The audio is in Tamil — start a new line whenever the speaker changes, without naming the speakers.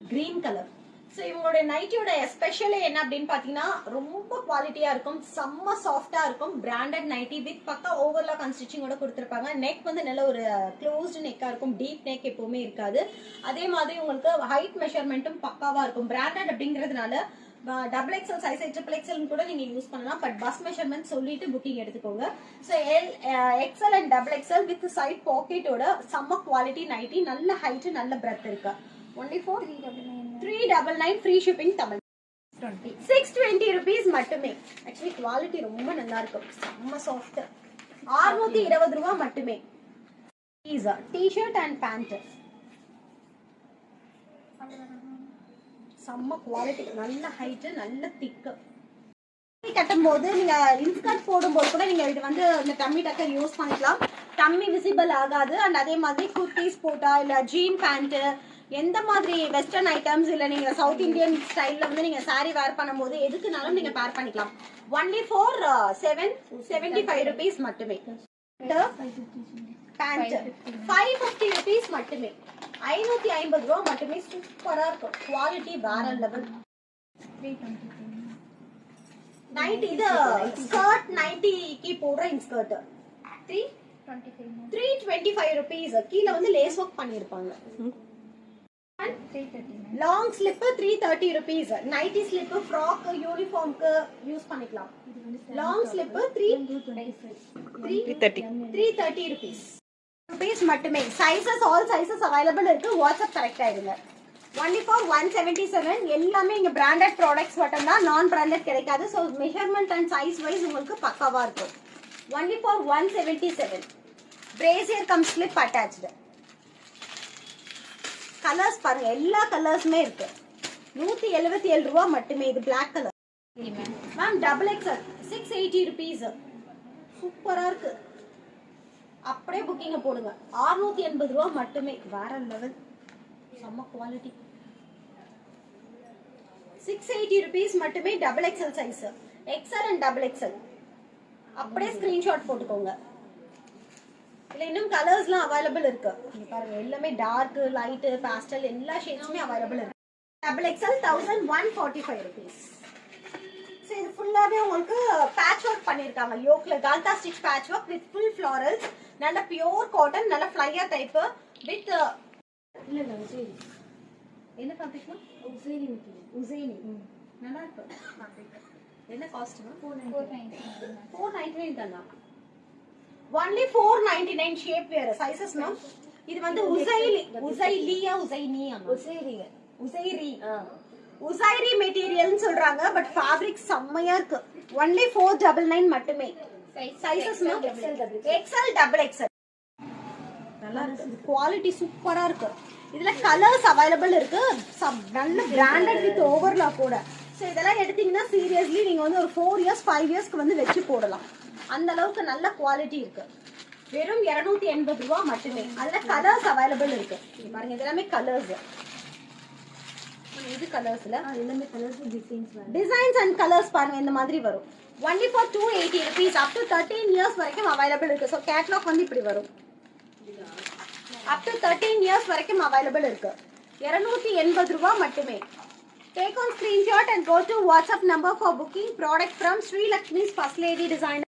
கிரீன் கலர் ஸோ இவங்களுடைய நைட்டியோட எஸ்பெஷலி என்ன அப்படின்னு பார்த்தீங்கன்னா ரொம்ப குவாலிட்டியா இருக்கும் செம்ம சாஃப்டா இருக்கும். பிராண்டட் நைட்டி வித் பக்கா ஓவர்லாக் ஸ்டிச்சிங்கோட கொடுத்துருப்பாங்க. நெக் வந்து நல்ல ஒரு க்ளோஸ்டு நெக்காக இருக்கும் டீப் நெக் எப்பவுமே இருக்காது. அதே மாதிரி உங்களுக்கு ஹைட் மெஷர்மெண்ட்டும் பக்காவா இருக்கும். பிராண்டட் அப்படிங்கிறதுனால double XL size triple XL கூட நீங்க யூஸ் பண்ணலாம். பட் பஸ் மெஷர்மெண்ட் சொல்லிட்டு புக்கிங் எடுத்துக்கோங்க. So L XL and double XL with side பாக்கெட்டோட செம்ம குவாலிட்டி நைட்டி நல்ல ஹைட் நல்ல பிரெத் இருக்கு. Only four three double nine free shipping Tamil six twenty rupees மட்டுமே. ஆக்சுவலி குவாலிட்டி ரொம்ப நல்லா இருக்கும் செம்ம சாஃப்ட் அறுநூத்தி இருபது ரூபா மட்டுமே. டிஷர்ட் அண்ட் பேண்ட் செம்ம குவாலிட்டி நல்ல ஹைட் நல்ல திக்கு கட்டும் போது நீங்க இன்ஸ்கர்ட் போடும்போது கூட நீங்க இது வந்து இந்த டம்மி டக்கர் யூஸ் பண்ணிக்கலாம். டம்மி விசிபிள் ஆகாது. அண்ட் அதே மாதிரி குர்த்திஸ் போட்டா இல்ல ஜீன் பேண்ட் எந்த மாதிரி வெஸ்டர்ன் ஐட்டம்ஸ் இல்ல நீங்க சவுத் இந்தியன் ஸ்டைல்ல வந்து நீங்க saree வேர் பண்ணும்போது எதுக்குனாலும் நீங்க பேர் பண்ணிக்கலாம். Only four seven seventy five rupees மட்டுமே. பேண்ட் ஃபைவ் ஃபிஃப்டி ருபீஸ் மட்டுமே. ஐநூத்தி ஐம்பது ரூபா மட்டுமே சூப்பரா இருக்கும். குவாலிட்டி வேற லெவல் நைட் இது ஸ்கர்ட் நைட்டிக்கு போடுற inskirt three three twenty five rupees கீழே வந்து லேஸ் ஒர்க் பண்ணியிருப்பாங்க. Long slip three thirty rupees nighty slip frock யூனிஃபார்ம்க்கு use பண்ணிக்கலாம். Long slip three three thirty three thirty rupees rupees மட்டுமே. சைசஸ் ஆல் சைசஸ் அவைலபிள் இருக்கு. வாட்ஸ்அப் கரெக்ட் ஆயிடுங்க. Only four one seventy seven எல்லாமே இங்க பிராண்டட் ப்ராடக்ட்ஸ் மட்டும் தான் நான் பிராண்டட் கிடைக்காது. So measurement and size wise உங்களுக்கு பக்காவா இருக்கும். Only four one seventy seven brassiere cum slip attach colours பாருங்க எல்லா கலர்ஸுமே இருக்கு. நூத்தி எழுபத்தி ஏழு ரூபா மட்டுமே இது black colour ma'am double XL six eighty rupees சூப்பரா இருக்கு. அப்படியே புக்கிங்க போடுங்க. 680 எண்பது ரூபா மட்டுமே. வேற லெவல் செம்ம குவாலிட்டி சிக்ஸ் எயிட்டி ருபீஸ் மட்டுமே double XL size XL and double XL அப்படியே ஸ்கிரீன்ஷாட் போட்டுக்கோங்க. இதுல இன்னும் கலர்ஸ்லாம் அவைலபிள் இருக்கு. இங்க பாருங்க எல்லாமே டார்க் லைட் பாஸ்டல் எல்லா ஷேட்ஸுமே அவைலபிள் இருக்கு. Double XL thousand one forty five rupees so இது ஃபுல்லாவே உங்களுக்கு பேட்ச் ஒர்க் பண்ணிருக்காங்க. யோக்ல கால்தா stitch patch work with full florals நல்ல பியோர் காட்டன் நல்ல ஃப்ளையர் டைப் வித் இல்ல இல்ல உசேரி. என்ன ஃபேப்ரிக்னா உசேரி உசேரி. நல்லா இருக்கு. Fabric. என்ன காஸ்ட்னா ஃபோர் நைன்டி நைன் தானா? Only four ninety nine shape வேற சைசஸ் மேம் இது வந்து உசைலி உசைலியா உசைனியா உசைரிங்க உசைரி உசைரி மெட்டீரியல்னு சொல்றாங்க பட் ஃபேப்ரிக் செம்மையா இருக்கு. ஒன்லி ஃபோர் டபுள் நைன் மட்டுமே. சைசஸ் எக்ஸல் டபுள் எக்ஸல் நல்லா இருக்கு. குவாலிட்டி சூப்பரா இருக்கு. இதுல கலர்ஸ் அவைலபிள் இருக்கு. சம் நல்ல பிராண்டட் வித் ஓவர்லாக் கூட ஸோ இதெல்லாம் எடுத்தீங்கன்னா சீரியஸ்லி நீங்க வந்து ஒரு ஃபோர் இயர்ஸ் ஃபைவ் இயர்ஸ்க்கு வந்து வச்சு போடலாம். அந்த அளவுக்கு நல்ல குவாலிட்டி இருக்கு. வெறும் இருநூத்தி எண்பது ரூபா மட்டுமே. அதுல கலர்ஸ் அவைலபிள் இருக்கு. பாருங்க இது எல்லாமே கலர்ஸ் இது கலர்ஸ்ல எல்லாமே colours designs designs and colours பாருங்க இந்த மாதிரி வரும். Only four two eighty rupees up to thirteen years வரைக்கும் அவைலபிள் இருக்கு. ஸோ கேட்லாக் வந்து இப்படி வரும். அப் டு தேர்ட்டீன் இயர்ஸ் வரைக்கும் அவைலபிள் இருக்கு. இருநூத்தி எண்பது ரூபா மட்டுமே. Take on screenshot and go to WhatsApp number for booking product from Srilakshmi's first lady design